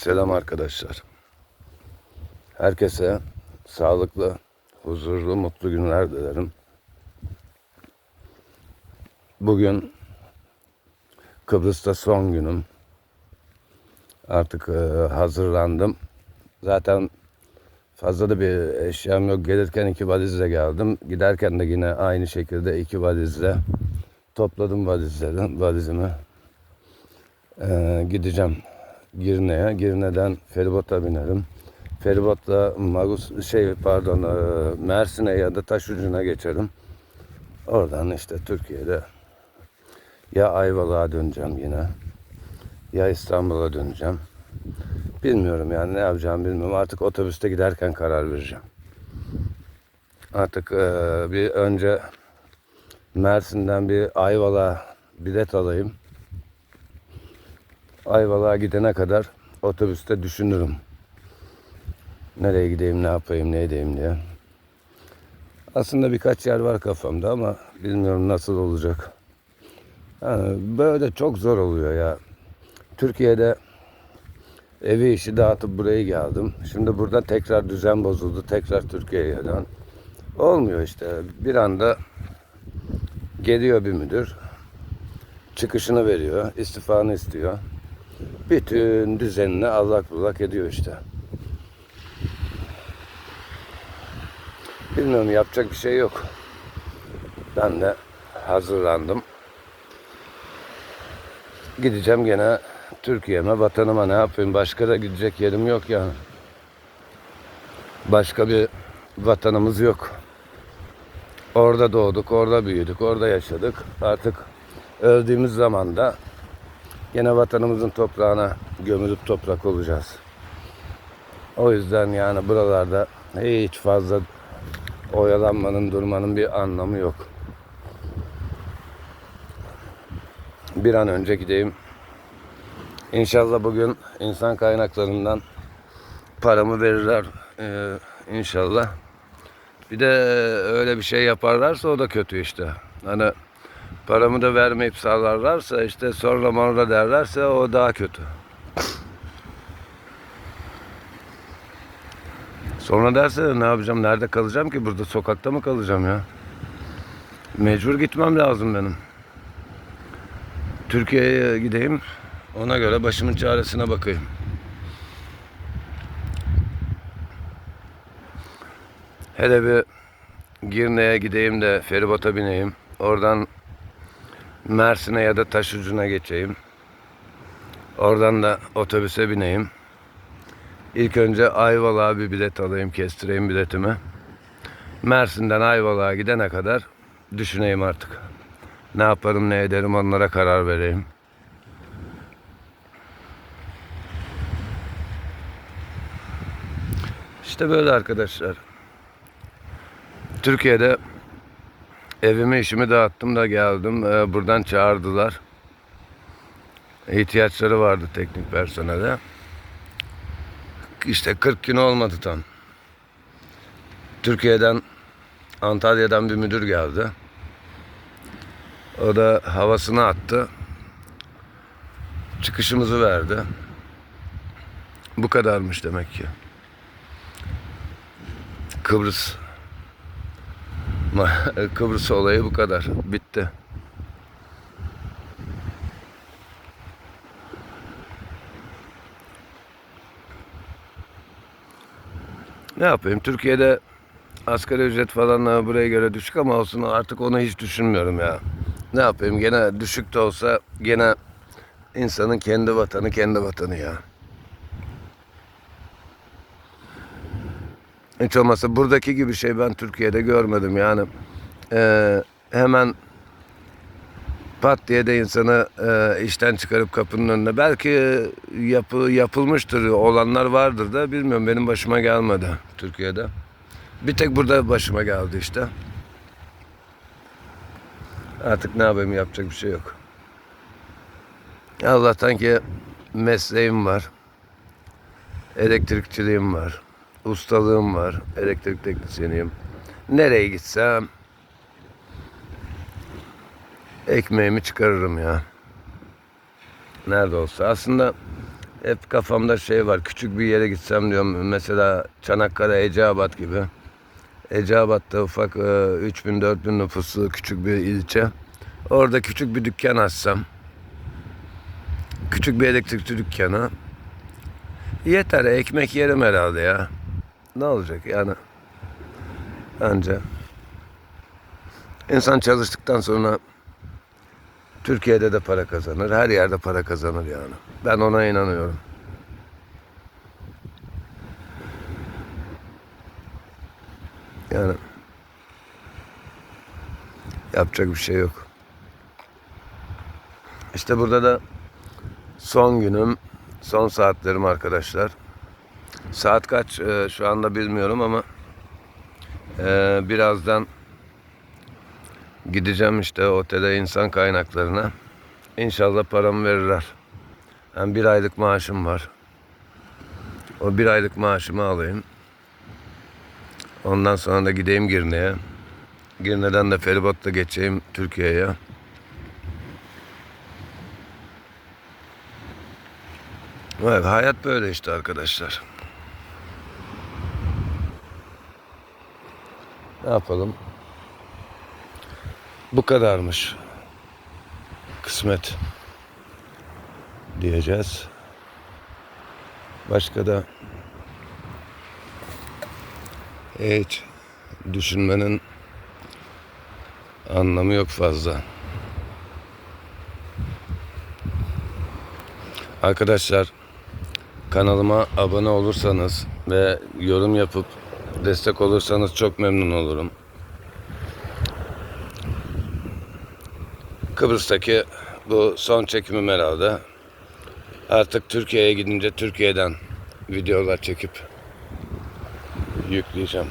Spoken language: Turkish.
Selam arkadaşlar. Herkese sağlıklı, huzurlu, mutlu günler dilerim. Bugün Kıbrıs'ta son günüm. Artık e, hazırlandım. Zaten fazla da bir eşyam yok. Gelirken iki valizle geldim. Giderken de yine aynı şekilde iki valizle topladım valizleri, valizimi. E, gideceğim Girne'ye. Girne'den feribota binerim. Feribotla Magus şey pardon e, Mersin'e ya da Taşucu'na geçerim. Oradan işte Türkiye'de ya Ayvalık'a döneceğim yine ya İstanbul'a döneceğim. Bilmiyorum yani ne yapacağım bilmiyorum. Artık otobüste giderken karar vereceğim. Artık e, bir önce Mersin'den bir Ayvalık'a bilet alayım. Ayvalık'a gidene kadar otobüste düşünürüm. Nereye gideyim, ne yapayım, ne edeyim diye. Aslında birkaç yer var kafamda ama bilmiyorum nasıl olacak. Yani böyle çok zor oluyor ya. Türkiye'de evi işi dağıtıp buraya geldim. Şimdi burada tekrar düzen bozuldu. Tekrar Türkiye'ye dön. Olmuyor işte. Bir anda geliyor bir müdür. Çıkışını veriyor. istifanı istiyor. Bütün düzenini allak bullak ediyor işte. Bilmiyorum yapacak bir şey yok. Ben de hazırlandım. Gideceğim gene Türkiye'me, vatanıma ne yapayım? Başka da gidecek yerim yok yani. Başka bir vatanımız yok. Orada doğduk, orada büyüdük, orada yaşadık. Artık öldüğümüz zaman da gene vatanımızın toprağına gömülüp toprak olacağız. O yüzden yani buralarda hiç fazla oyalanmanın, durmanın bir anlamı yok. Bir an önce gideyim. İnşallah bugün insan kaynaklarından paramı verirler. Ee, inşallah. Bir de öyle bir şey yaparlarsa o da kötü işte. Hani paramı da vermeyip sağlarlarsa işte sonra morla derlerse o daha kötü. Sonra derse ne yapacağım, nerede kalacağım ki? Burada sokakta mı kalacağım ya? Mecbur gitmem lazım benim. Türkiye'ye gideyim. Ona göre başımın çaresine bakayım. Hele bir Girne'ye gideyim de feribota bineyim. Oradan Mersin'e ya da Taşucu'na geçeyim. Oradan da otobüse bineyim. İlk önce Ayvalık'a bir bilet alayım, kestireyim biletimi. Mersin'den Ayvalık'a gidene kadar düşüneyim artık. Ne yaparım, ne ederim onlara karar vereyim. İşte böyle arkadaşlar. Türkiye'de evimi işimi dağıttım da geldim. Ee, buradan çağırdılar. İhtiyaçları vardı teknik personele. İşte 40 gün olmadı tam. Türkiye'den Antalya'dan bir müdür geldi. O da havasını attı. Çıkışımızı verdi. Bu kadarmış demek ki. Kıbrıs Kıbrıs olayı bu kadar. Bitti. Ne yapayım? Türkiye'de asgari ücret falan buraya göre düşük ama olsun artık onu hiç düşünmüyorum ya. Ne yapayım? Gene düşük de olsa gene insanın kendi vatanı kendi vatanı ya. Hiç olmazsa buradaki gibi şey ben Türkiye'de görmedim yani. Ee, hemen pat diye de insanı e, işten çıkarıp kapının önüne belki yapı, yapılmıştır olanlar vardır da bilmiyorum benim başıma gelmedi Türkiye'de. Bir tek burada başıma geldi işte. Artık ne yapayım yapacak bir şey yok. Allah'tan ki mesleğim var. Elektrikçiliğim var. Ustalığım var. Elektrik teknisyeniyim. Nereye gitsem ekmeğimi çıkarırım ya. Nerede olsa. Aslında hep kafamda şey var. Küçük bir yere gitsem diyorum. Mesela Çanakkale, Eceabat gibi. Eceabat'ta ufak e, 3000-4000 nüfuslu küçük bir ilçe. Orada küçük bir dükkan açsam. Küçük bir elektrikçi dükkanı. Yeter ekmek yerim herhalde ya. Ne olacak yani? Bence. İnsan çalıştıktan sonra Türkiye'de de para kazanır. Her yerde para kazanır yani. Ben ona inanıyorum. Yani yapacak bir şey yok. İşte burada da son günüm, son saatlerim arkadaşlar. Saat kaç e, şu anda bilmiyorum ama e, birazdan gideceğim işte otele insan kaynaklarına. İnşallah paramı verirler. Hem bir aylık maaşım var. O bir aylık maaşımı alayım. Ondan sonra da gideyim Girne'ye. Girne'den de feribotla geçeyim Türkiye'ye. Evet, hayat böyle işte arkadaşlar. Ne yapalım? Bu kadarmış. Kısmet diyeceğiz. Başka da hiç düşünmenin anlamı yok fazla. Arkadaşlar kanalıma abone olursanız ve yorum yapıp destek olursanız çok memnun olurum. Kıbrıs'taki bu son çekimim herhalde. Artık Türkiye'ye gidince Türkiye'den videolar çekip yükleyeceğim.